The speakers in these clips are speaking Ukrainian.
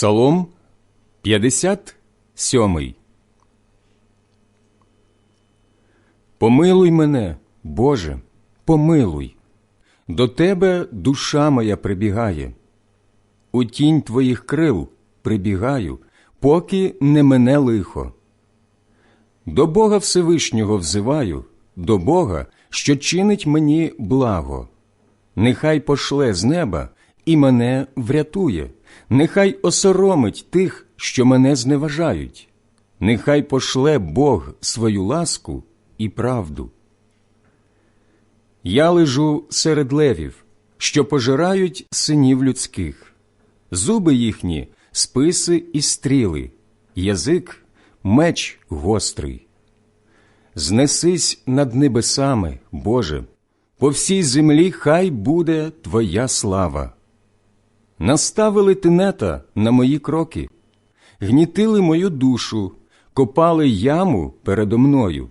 Псалом 57 Помилуй мене, Боже, помилуй, до Тебе душа моя прибігає. У тінь Твоїх крил прибігаю, поки не мене лихо. До Бога Всевишнього взиваю, до Бога, що чинить мені благо. Нехай пошле з неба і мене врятує, нехай осоромить тих, що мене зневажають, нехай пошле Бог свою ласку і правду. Я лежу серед левів, що пожирають синів людських, зуби їхні списи і стріли, язик меч гострий. Знесись над небесами, Боже, по всій землі хай буде Твоя слава. Наставили тинета на мої кроки, гнітили мою душу, копали яму передо мною,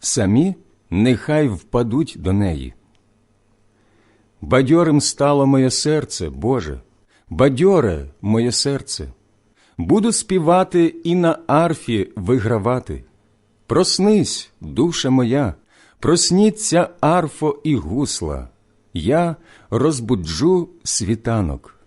самі нехай впадуть до неї. Бадьорим стало моє серце, Боже, бадьоре моє серце, буду співати і на арфі вигравати. Проснись, душа моя, просніться арфо і гусла, я розбуджу світанок.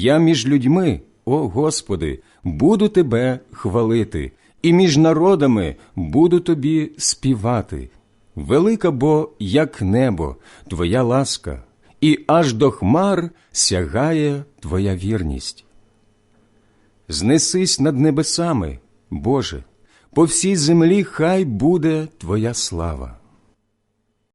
Я між людьми, о Господи, буду Тебе хвалити, і між народами буду Тобі співати. Велика бо, як небо, Твоя ласка, і аж до хмар сягає Твоя вірність. Знесись над небесами, Боже, по всій землі хай буде Твоя слава.